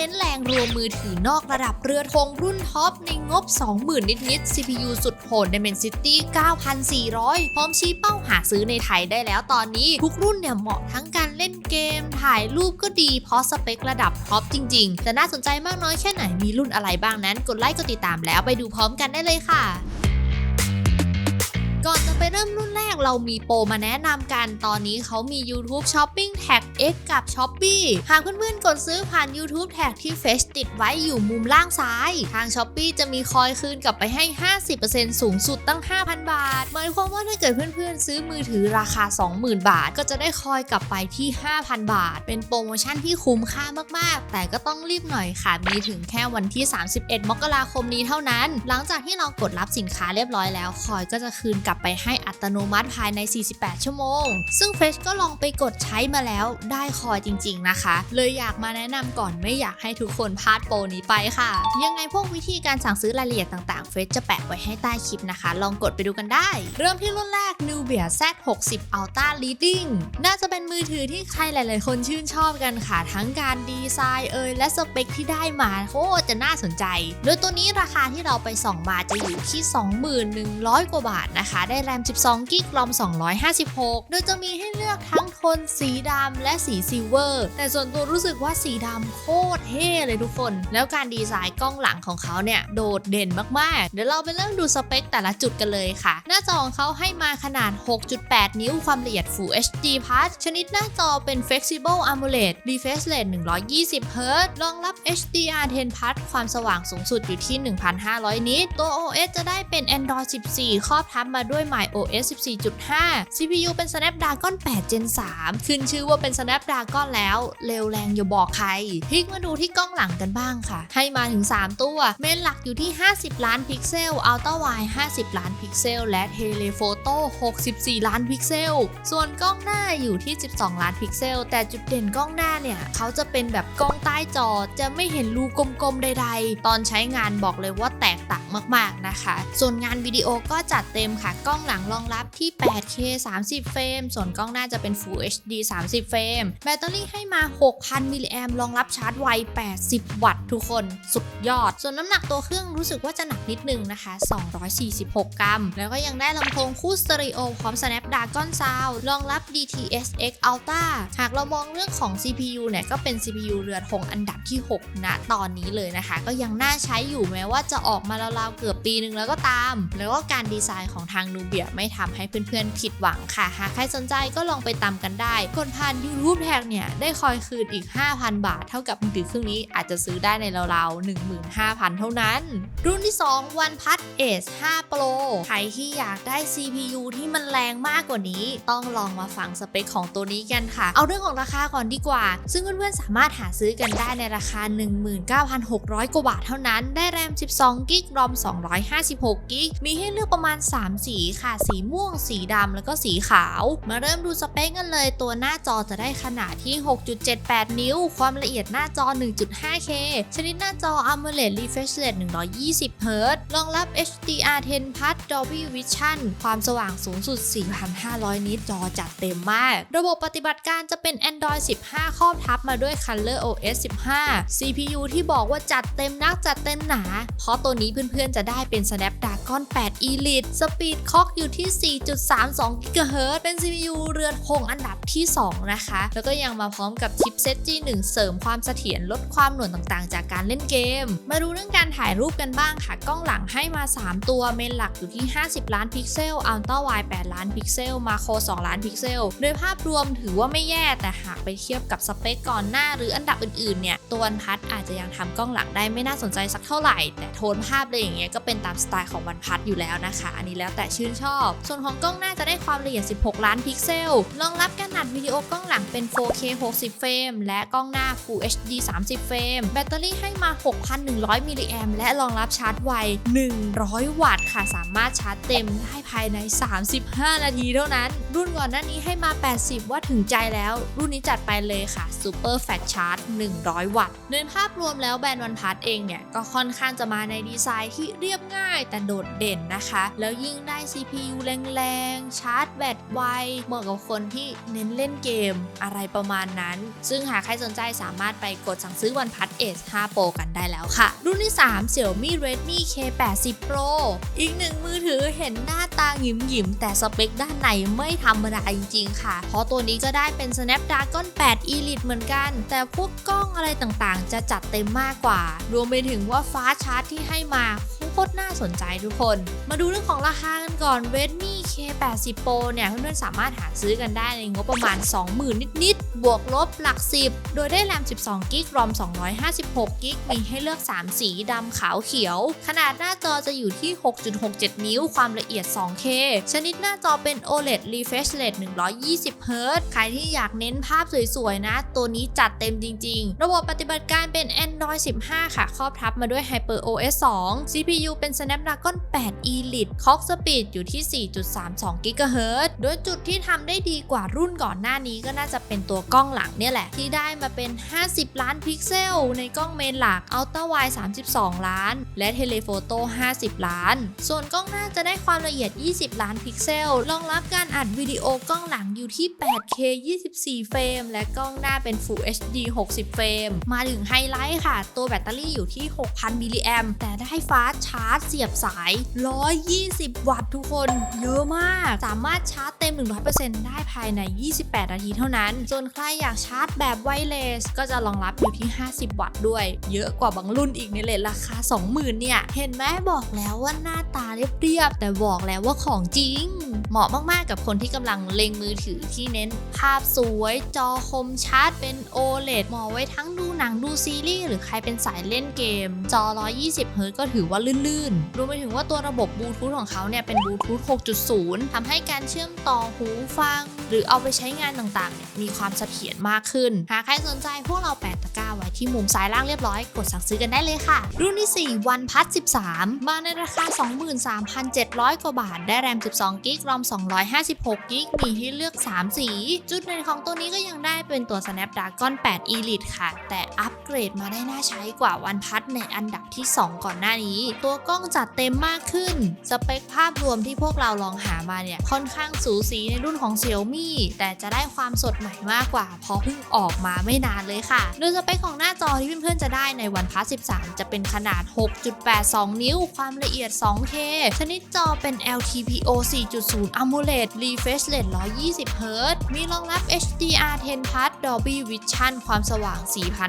เน้นแรงรวมมือถือนอกระดับเรือธงรุ่นท็อปในงบ 20,000 นิดๆ CPU สุดโหด Dimensity 9,400 พร้อมชี้เป้าหาซื้อในไทยได้แล้วตอนนี้ทุกรุ่นเนี่ยเหมาะทั้งการเล่นเกม ถ่ายรูปก็ดี เพราะสเปคระดับท็อปจริงๆจะน่าสนใจมากน้อยแค่ไหนมีรุ่นอะไรบ้างนั้น กดไลค์กดติดตามแล้วไปดูพร้อมกันได้เลยค่ะ ก่อนจะไปเริ่มรุ่น เรามีโปรมาแนะนำกันตอนนี้เขามี YouTube Shopping Tag X กับ Shopee หากเพื่อนๆกดซื้อผ่าน YouTube Tag ที่เฟซติดไว้อยู่มุมล่างซ้าย ทาง Shopee จะมีคอยคืนกลับไปให้ 50%สูงสุดตั้ง 5,000 บาท หมายความว่าถ้าเกิดเพื่อนๆ ซื้อมือถือราคา 20,000 บาท ก็จะได้คอยกลับไปที่ 5,000 บาท เป็นโปรโมชั่นที่คุ้มค่ามากๆ แต่ก็ต้องรีบหน่อยค่ะ มีถึงแค่วันที่ 31 มกราคมนี้เท่านั้น หลังจากที่เรากดรับสินค้าเรียบร้อยแล้ว คอยก็จะคืนกลับไปให้อัตโนมัติภายใน 48 ชั่วโมง ซึ่งเฟชก็ลองไปกดใช้มาแล้วได้คอยจริง ๆ นะคะ เลยอยากมาแนะนำก่อนไม่อยากให้ทุกคนพลาดโปรนี้ไปค่ะ ยังไงพวกวิธีการสั่งซื้อรายละเอียดต่างๆเฟชจะแปะไว้ให้ใต้คลิปนะคะ ลองกดไปดูกันได้ เริ่มที่รุ่นแรก Nubia Z60 Ultra Leading น่าจะเป็นมือถือที่ใครหลาย ๆ คนชื่นชอบกันค่ะ ทั้งการดีไซน์เอ่ยและสเปคที่ได้มาโคตรจะน่าสนใจ โดยตัวนี้ราคาที่เราไปส่องมาจะอยู่ที่ 21,100 กว่าบาทนะคะ ได้แรม 12กิกรอม 256 โดยจะมีให้เลือกทั้งโทนสีดำและสีซิลเวอร์ แต่ส่วนตัวรู้สึกว่าสีดำโคตรเท่เลยทุกคน แล้วการดีไซน์กล้องหลังของเขาเนี่ย โดดเด่นมาก ๆ เดี๋ยวเราไปเริ่มดูสเปคแต่ละจุดกันเลยค่ะ หน้าจอของเขาให้มาขนาด 6.8 นิ้วความละเอียด Full HD Plus ชนิดหน้าจอเป็น Flexible AMOLED refresh rate 120 Hz รองรับ HDR10 Plus ความสว่างสูงสุดอยู่ที่ 1,500 นิต ตัว OS จะได้เป็น Android 14 ครอบทับมาด้วย MyOS 1.5 CPU เป็น Snapdragon 8 Gen 3 ขึ้นชื่อว่าเป็น Snapdragon แล้ว เร็วแรงอย่าบอกใคร พลิกมาดูที่กล้องหลังกันบ้างค่ะ ให้มาถึง 3 ตัว เมนหลักอยู่ที่ 50 ล้านพิกเซล Ultra Wide 50 ล้านพิกเซล และ Telephoto 64 ล้านพิกเซล ส่วนกล้องหน้าอยู่ที่ 12 ล้านพิกเซล แต่จุดเด่นกล้องหน้าเนี่ย เขาจะเป็นแบบกล้องใต้จอจะไม่เห็นรูกลมๆใดๆ ตอนใช้งานบอกเลยว่าแตกต่างมากๆนะคะ ส่วนงานวิดีโอก็จัดเต็มค่ะ กล้องหลังรองรับที่ 8K 30 เฟรม ส่วนกล้องหน้าจะเป็น Full HD 30 เฟรม แบตเตอรี่ให้มา 6,000 มิลลิแอมรองรับชาร์จไว 80 วัตต์ทุกคน สุดยอด ส่วนน้ำหนักตัวเครื่องรู้สึกว่าจะหนักนิดนึงนะคะ 246 กรัม แล้วก็ยังได้ลำโพงคู่สเตอริโอพร้อม Snapdragon Sound รองรับ DTS:X Ultra หากเรามองเรื่องของ CPU เนี่ยก็เป็น CPU เรือนหงอันดับที่ 6 ณ ตอนนี้เลยนะคะ ก็ยังน่าใช้อยู่แม้ว่าจะออกมาราวๆเกือบปีหนึ่งแล้วก็ตาม แล้วก็การดีไซน์ของทางนูเบียไม่ทำให้เพื่อนๆผิดหวังค่ะ หากใครสนใจก็ลองไปตามกันได้คนผ่าน YouTube Tag เนี่ย ได้คอยคืนอีก 5,000 บาท เท่ากับมือถือเครื่องนี้อาจจะซื้อได้ในราวๆ15,000 เท่านั้น รุ่นที่ 2 OnePlus Ace 5 Pro ใครที่อยากได้ CPU ที่มันแรงมากกว่านี้ ต้องลองมาฟังสเปคของตัวนี้กันค่ะ เอาเรื่องของราคาก่อนดีกว่า ซึ่งเพื่อนๆสามารถหาซื้อกันได้ในราคา 19,600 กว่าบาทเท่านั้น ได้แรม 12 กิกรอม256 กิก มีให้เลือกประมาณ 3 สีค่ะ สีม่วง สีีดำแล้วก็สีขาว มาเริ่มดูสเปคกันเลย ตัวหน้าจอจะได้ขนาดที่ 6.78 นิ้ว ความละเอียดหน้าจอ 1.5K ชนิดหน้าจอ AMOLED refresh rate 120 Hz รองรับ HDR10 Plus Dolby Vision ความสว่างสูงสุด 4,500 นิตจอจัดเต็มมาก ระบบปฏิบัติการจะเป็น Android 15 ครอบทับมาด้วย Color OS 15 CPU ที่บอกว่าจัดเต็มนักจัดเต็มหนา เพราะตัวนี้เพื่อนๆจะได้เป็น Snapdragon 8 Elite สปีดคล็อกอยู่ที่32 GHz เป็น CPU เรือนคงอันดับที่ 2 นะคะ แล้วก็ยังมาพร้อมกับชิปเซต G1 เสริมความเสถียรลดความหน่วงต่างๆ จากการเล่นเกม มาดูเรื่องการถ่ายรูปกันบ้างค่ะ กล้องหลังให้มา 3 ตัวเมนหลักอยู่ที่ 50 ล้านพิกเซลอัลต้าไวด์8ล้านพิกเซลมาโคร2ล้านพิกเซลโดยภาพรวมถือว่าไม่แย่แต่หากไปเทียบกับสเปคก่อนหน้าหรืออันดับอื่นๆเนี่ยตัววันพัดอาจจะยังทำกล้องหลังได้ไม่น่าสนใจสักเท่าไหร่ แต่โทนภาพอะไรอย่างเงี้ยก็เป็นตามสไตล์ของวันพัดอยู่แล้วนะคะ อันนี้แล้วแต่ชื่นชอบ ส่วนของกล้องหน้าจะได้ความละเอียด 16 ล้านพิกเซล รองรับการอัดวิดีโอกล้องหลังเป็น 4K 60 เฟรม และกล้องหน้า Full HD 30 เฟรม แบตเตอรี่ให้มา 6,100 มิลลิแอมและรองรับชาร์จไว 100 วัตต์ค่ะ สามารถชาร์จเต็มได้ภายใน 35 นาทีเท่านั้น รุ่นก่อนหน้านี้ให้มา 80 ว่าถึงใจแล้ว รุ่นนี้จัดไปเลยค่ะ Super Fast Charge 100 วัตต์โดยภาพรวมแล้วแบรนด์วันพัทเองเนี่ย ก็ค่อนข้างจะมาในดีไซน์ที่เรียบง่ายแต่โดดเด่นนะคะ แล้วยิ่งได้ CPU แรงๆชาร์จแบตไว เหมาะกับคนที่เน้นเล่นเกมอะไรประมาณนั้น ซึ่งหากใครสนใจสามารถไปกดสั่งซื้อ OnePlus Ace 5 Pro กันได้แล้วค่ะ รุ่นที่ 3 Xiaomi Redmi K80 Pro อีกหนึ่งมือถือเห็นหน้าตาหยิมหยิมแต่สเปคด้านในไม่ธรรมดาจริง ๆ ค่ะ เพราะตัวนี้ก็ได้เป็น Snapdragon 8 Elite เหมือนกัน แต่พวกกล้องอะไรต่างๆ จะจัดเต็มมากกว่า รวมไปถึงว่าฟ้าชาร์จที่ให้มาโค ตรน่าสนใจทุกคน มาดูเรื่องของราคากันก่อน Redmi K80 Pro เนี่ยเพื่อนๆสามารถหาซื้อกันได้ในงบประมาณ 20,000 นิดๆ บวกลบหลัก 10 โดยได้แรม 12 g b ROM 256 g b มีให้เลือก 3 สีดำขาวเขียว ขนาดหน้าจอจะอยู่ที่ 6.67 นิ้ว ความละเอียด 2K ชนิดหน้าจอเป็น OLED refresh rate 120 Hz ใครที่อยากเน้นภาพสวยๆ นะ ตัวนี้จัดเต็มจริง ๆ ระบบปฏิบัติการเป็น Android 15 ค่ะ ครอบทับมาด้วย HyperOS 2 CPU เป็น Snapdragon 8 Elite Clock Speed อยู่ที่ 4.32 GHz โดยจุดที่ทำได้ดีกว่ารุ่นก่อนหน้านี้ก็น่าจะเป็นตัวกล้องหลังเนี่ยแหละ ที่ได้มาเป็น 50 ล้านพิกเซล ในกล้องเมนหลัก Ultra Wide 32 ล้าน และ Telephoto 50 ล้าน ส่วนกล้องหน้าจะได้ความละเอียด 20 ล้านพิกเซล รองรับการอัดวิดีโอกล้องหลังอยู่ที่ 8K 24 เฟรม และกล้องหน้าเป็น Full HD 60 เฟรม มาถึงไฮไลท์ค่ะ ตัวแบตเตอรี่อยู่ที่ 6,000 มิลลิแอมแต่ได้ฟ้าท์ชาาร์จเสียบสาย 120 วัตต์ทุกคน เยอะมาก สามารถชาร์จเต็ม 100%ได้ภายใน 28 นาทีเท่านั้น ส่วนใครอยากชาร์จแบบไวเลส ก็จะรองรับอยู่ที่ 50 วัตต์ด้วย เยอะกว่าบางรุ่นอีกในเลทราคา 20,000 เนี่ย เห็นไหมบอกแล้วว่าหน้าตาเรียบๆแต่บอกแล้วว่าของจริง เหมาะมากๆกับคนที่กำลังเล็งมือถือที่เน้น ภาพสวยจอคมชัดเป็น OLED เหมาะไว้ทั้งดูหนังดูซีรีส์หรือใครเป็นสายเล่นเกม จอ 120 เฮิรตซ์ก็ถือว่าลื่นๆรวมไปถึงว่าตัวระบบบลูทูธของเขาเนี่ยเป็นบลูทูธ 6.0ทำให้การเชื่อมต่อหูฟัง หรือเอาไปใช้งานต่างๆเนี่ยมีความเสถียรมากขึ้น หากใครสนใจพวกเราแปะตะกร้าไว้ที่มุมซ้ายล่างเรียบร้อย กดสั่งซื้อกันได้เลยค่ะ รุ่นที่ 4 วันพัท13 มาในราคา 23,700 กว่าบาท ได้แรม 12 กิกรอม 256 กิก มีให้เลือก 3 สี จุดเด่นของตัวนี้ก็ยังได้เป็นตัว Snapdragon 8 Elite ค่ะ แต่อัปเกรดมาได้น่าใช้กว่าวันพัทในอันดับที่ 2 ก่อนหน้านี้ตัวกล้องจัดเต็มมากขึ้น สเปคภาพรวมที่พวกเราลองหามาเนี่ย ค่อนข้างสูสีในรุ่นของ Xiaomi แต่จะได้ความสดใหม่มากกว่า เพราะเพิ่งออกมาไม่นานเลยค่ะ โดยสเปคของหน้าจอที่เพื่อนๆจะได้ในวันพัท13 จะเป็นขนาด 6.82 นิ้ว ความละเอียด 2K ชนิดจอเป็น LTPO 4.0 AMOLED refresh rate 120 Hz มีรองรับ HDR10 Plus Dolby Vision ความสว่าง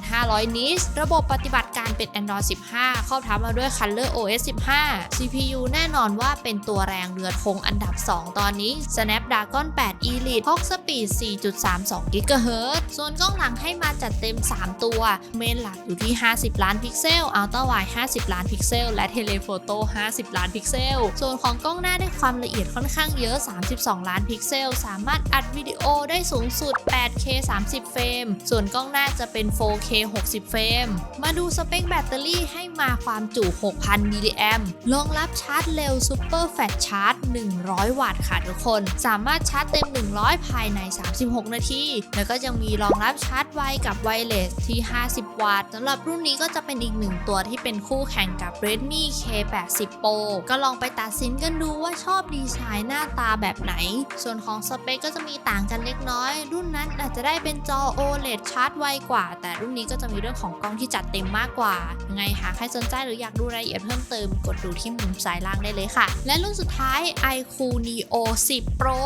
4,500 นิตส์ระบบปฏิบัติการเป็น Android 15 ครอบทับมาด้วย Color OS 15 CPU แน่นอนว่าเป็นตัวแรงเรือธงอันดับ 2 ตอนนี้ Snapdragon 8 Elite Clock Speed 4.32 GHz ส่วนกล้องหลังให้มาจัดเต็ม 3 ตัว เมนหลักอยู่ที่ 50 ล้านพิกเซล Ultra Wide 50 ล้านพิกเซล และ Telephoto 50 ล้านพิกเซล ส่วนของกล้องหน้าได้ความละเอียดค่อนข้างเยอะ 32 ล้านพิกเซล สามารถอัดวิดีโอได้สูงสุด 8K 30 เฟรม ส่วนกล้องหน้าจะเป็น 4K 60 เฟรม มาดูสเปคแบตเตอรี่ให้มาความจุ 6,000มิลลิแอมรองรับชาร์จเร็ว Super Fast Charge 100 วัตต์ค่ะทุกคน สามารถชาร์จเต็ม 100 ภายใน 36 นาที แล้วก็ยังมีรองรับชาร์จไวกับไวเลสที่ 50 วัตต์สำหรับรุ่นนี้ก็จะเป็นอีกหนึ่งตัวที่เป็นคู่แข่งกับ Redmi K80 Pro ก็ลองไปตัดสินกันดูว่าชอบดีไซน์หน้าตาแบบไหน ส่วนของสเปคก็จะมีต่างกันเล็กน้อย รุ่นนั้นอาจจะได้เป็นจอ OLED ชาร์จไวกว่า แต่รุ่นนี้ก็จะมีเรื่องของกล้องที่จัดเต็มมากกว่า ยังไงหากใครสนใจหรืออยากดูรายละเอียดเพิ่มเติมกดดูที่มุมซ้ายล่างได้เลยค่ะ และรุ่นสุดท้าย iQOO Neo 10 Pro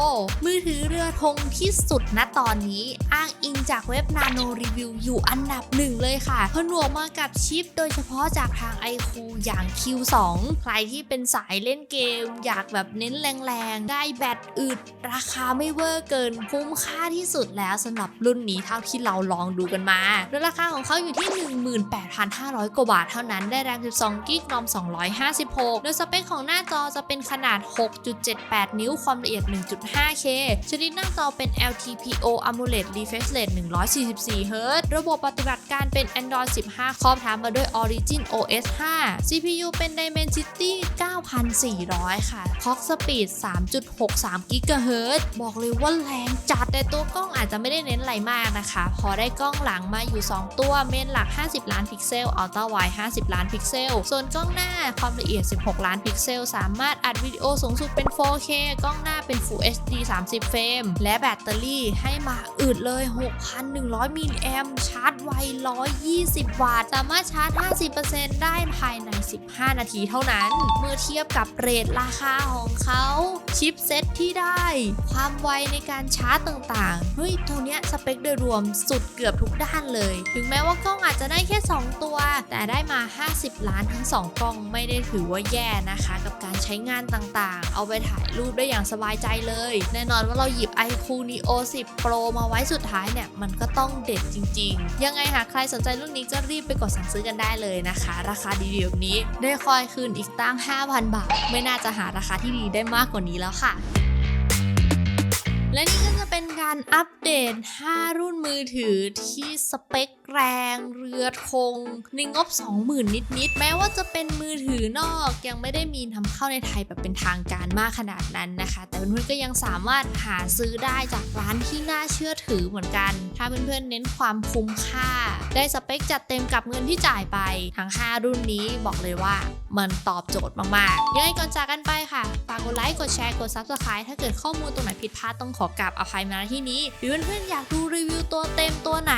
มือถือเรือธงที่สุดณตอนนี้ อ้างอิงจากเว็บ Nano Review อยู่อันดับหนึ่งเลยค่ะผนวกมากับชิปโดยเฉพาะจากทาง iQOO อย่าง Q2 ใครที่เป็นสายเล่นเกม อยากแบบเน้นแรงๆ ได้แบตอึด ราคาไม่เวอร์เกิน คุ้มค่าที่สุดแล้วสำหรับรุ่นนี้เท่าที่เราลองดูกันมาโดยราคาของเขาอยู่ที่ 18,500 กว่าบาทเท่านั้นได้แรม 12 กิกรอม2 256 โดยสเปคของหน้าจอจะเป็นขนาด 6.78 นิ้วความละเอียด 1.5K ชนิดหน้าจอเป็น LTPO AMOLED refresh rate 144 Hz ระบบปฏิบัติการเป็น Android 15 ครอบทับมาด้วย Origin OS 5 CPU เป็น Dimensity 9400 ค่ะ Clock Speed 3.63 GHz บอกเลยว่าแรงจัดแต่ตัวกล้องอาจจะไม่ได้เน้นอะไรมากนะคะ พอได้กล้องหลังมาอยู่ 2 ตัว เมนหลัก 50 ล้านพิกเซล Ultra Wide 50 ล้านพิกเซล ส่วนกล้องหน้าความละเอียด 16 ล้านพิกเซล สามารถอัดวิดีโอสูงสุดเป็น 4K กล้องหน้าเป็น Full HD 30 เฟรม และแบตเตอรี่ให้มาอึดเลย 6,100 มิลลิแอมชาร์จไว 120 วัตต์ สามารถชาร์จ 50%ได้ภายใน 15 นาทีเท่านั้น เมื่อเทียบกับเรทราคาของเขาชิปเซ็ตที่ได้ ความไวในการชาร์จต่างๆ เฮ้ยตัวเนี้ยสเปคโดยรวมสุดเกือบทุกด้านเลย ถึงแม้ว่ากล้องอาจจะได้แค่ 2 ตัว แต่ได้มา 50 ล้านทั้ง 2 กล้องไม่ได้ถือว่าแย่นะคะ กับการใช้งานต่างๆ เอาไปถ่ายรูปได้อย่างสบายใจเลย แน่นอนว่าเราหยิบ iQOO Neo 10 Pro มาไว้สุดท้ายเนี่ยมันก็ต้องเด็ดจริง ๆ ยังไงหากใครสนใจรุ่นนี้ก็รีบไปกดสั่งซื้อกันได้เลยนะคะ ราคาดีๆแบบนี้ได้คอยคืนอีกตั้ง 5,000 บาท ไม่น่าจะหาราคาที่ดีได้มากกว่านี้แล้วค่ะและนี่ก็จะเป็นการอัปเดต 5 รุ่นมือถือที่สเปค แรงเรือธงในงบ 20,000 นิดๆ แม้ว่าจะเป็นมือถือนอกยังไม่ได้มีนำเข้าในไทยแบบเป็นทางการมากขนาดนั้นนะคะ แต่เพื่อนๆก็ยังสามารถหาซื้อได้จากร้านที่น่าเชื่อถือเหมือนกัน ถ้าเพื่อนๆเน้นความคุ้มค่า ได้สเปคจัดเต็มกับเงินที่จ่ายไป ทั้ง 5 รุ่นนี้บอกเลยว่ามันตอบโจทย์มากๆยังไงก่อนจากกันไปค่ะ ฝากกดไลค์ กดแชร์ กด Subscribe ถ้าเกิดข้อมูลตรงไหนผิดพลาดต้องขอกราบอภัยมาณที่นี้หรือเพื่อนๆอยากดูรีวิวตัวเต็มตัวไหน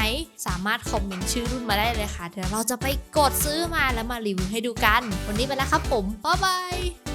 สามารถคอมเมนต์ชื่อรุ่นมาได้เลยค่ะ เดี๋ยวเราจะไปกดซื้อมาแล้วมารีวิวให้ดูกัน วันนี้ไปแล้วครับผมบ๊ายบาย